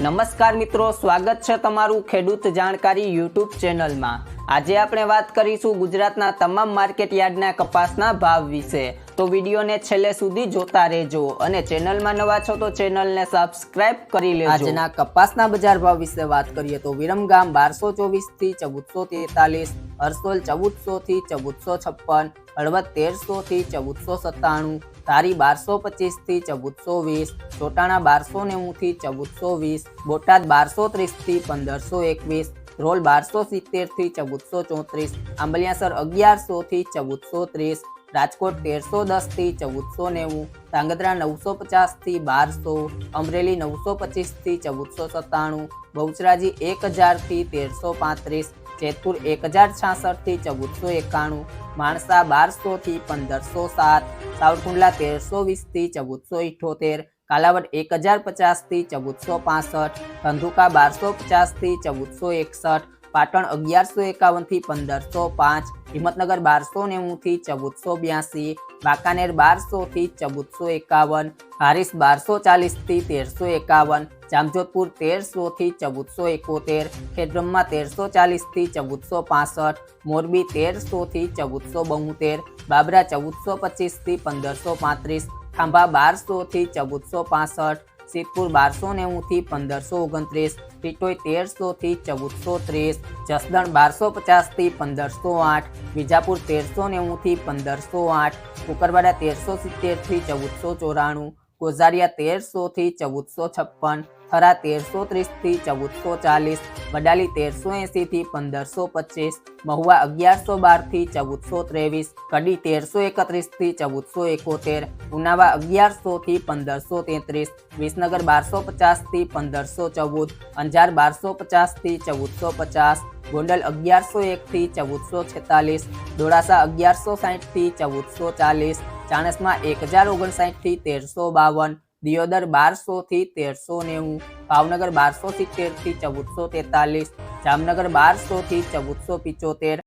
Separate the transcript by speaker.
Speaker 1: નમસ્કાર મિત્રો, સ્વાગત છે તમારું ખેડૂત જાણકારી યુટ્યુબ ચેનલમાં. આજે આપણે વાત કરીશું ગુજરાતના તમામ માર્કેટ યાર્ડના કપાસના ભાવ વિશે. તો વિડીયોને છેલ્લે સુધી જોતા રહેજો અને ચેનલમાં નવા છો તો ચેનલને સબસ્ક્રાઇબ કરી લેજો. આજના કપાસના બજાર ભાવ વિશે વાત કરીએ તો વિરમગામ બારસો ચોવીસથી ચૌદસો તેતાલીસ હરસોલ ચૌદસો થી ચૌદસો હળવદ તેરસો થી ચૌદસો સત્તાણું તારી બારસો પચીસથી ચૌદસો વીસ, ચોટાણા બારસો નેવું થી ચૌદસો વીસ, બોટાદ બારસો ત્રીસથી પંદરસો એકવીસ, રોલ બારસો સિત્તેરથી ચૌદસો ચોત્રીસ, આંબલિયાસર અગિયારસો થી ચૌદસો ત્રીસ રાજકોટ તેરસો દસથી ચૌદસો નેવું, ધાંગધ્રા નવસો પચાસથી બારસો, અમરેલી નવસો પચીસથી ચૌદસો સત્તાણું, બહુચરાજી એક હજારથી તેરસો પાંત્રીસ, જેતપુર એક હજાર છાસઠથી ચૌદસો એકાણું, માણસા બારસો થી પંદરસો સાત, સાવરકુંડલા તેરસો વીસથી ચૌદસો ઇઠોતેર, કાલાવડ એક હજાર પચાસથી ચૌદસો પાસઠ, ધંધુકા બારસો પચાસથી ચૌદસો એકસઠ પાટણ અગિયારસો એકાવનથી પંદરસો પાંચ, હિંમતનગર બારસો નેવું થી ચૌદસો બ્યાસી, વાંકાનેર બારસો થી ચૌદસો એકાવન, હારીસ બારસો ચાલીસથી તેરસો એકાવન, જામજોધપુર તેરસો થી ચૌદસો એકોતેર, ખેડબ્રહ્મા તેરસો ચાલીસથી ચૌદસો પાસઠ, મોરબી તેરસો થી ચૌદસો બોતેર બાબરા ચૌદસો પચીસથી પંદરસો પાંત્રીસ, ખાંભા બારસો થી ચૌદસો પાસઠ, સિદ્ધપુર બારસો નેવું થી પંદરસો ઓગણત્રીસ ટીટોઈ તેરસો થી ચૌદસો ત્રીસ જસદણ બારસો પચાસથી પંદરસો આઠ વિજાપુર તેરસો નેવું થી પંદરસો આઠ કુકરવાડા તેરસો સિત્તેરથી ચૌદસો ચોરાણું ગોઝારિયા તેરસો થી ચૌદસો છપ્પન, થરા તેરસો ત્રીસથી ચૌદસો ચાલીસ, વડાલી તેરસો એંસી થી પંદરસો પચીસ, મહુવા અગિયારસો બારથી ચૌદસો ત્રેવીસ, કડી તેરસો એકત્રીસથી ચૌદસો એકોતેર, ઉનાવા અગિયારસો થી પંદરસો તેત્રીસ, વિસનગર બારસો પચાસથી પંદરસો ચૌદ, અંજાર બારસો પચાસથી ચૌદસો પચાસ, ગોંડલ અગિયારસો એક થી ચૌદસો છેતાલીસ દોડાસા અગિયારસો સાઠથી ચૌદસો ચાલીસ ચાણસમાં એક હજાર ઓગણસાઠથી તેરસો બાવન, દિયોદર બારસોથી તેરસો નેવું, ભાવનગર બારસો સિત્તેરથી ચૌદસો તેતાલીસ, જામનગર બારસોથી ચૌદસો પિચોતેર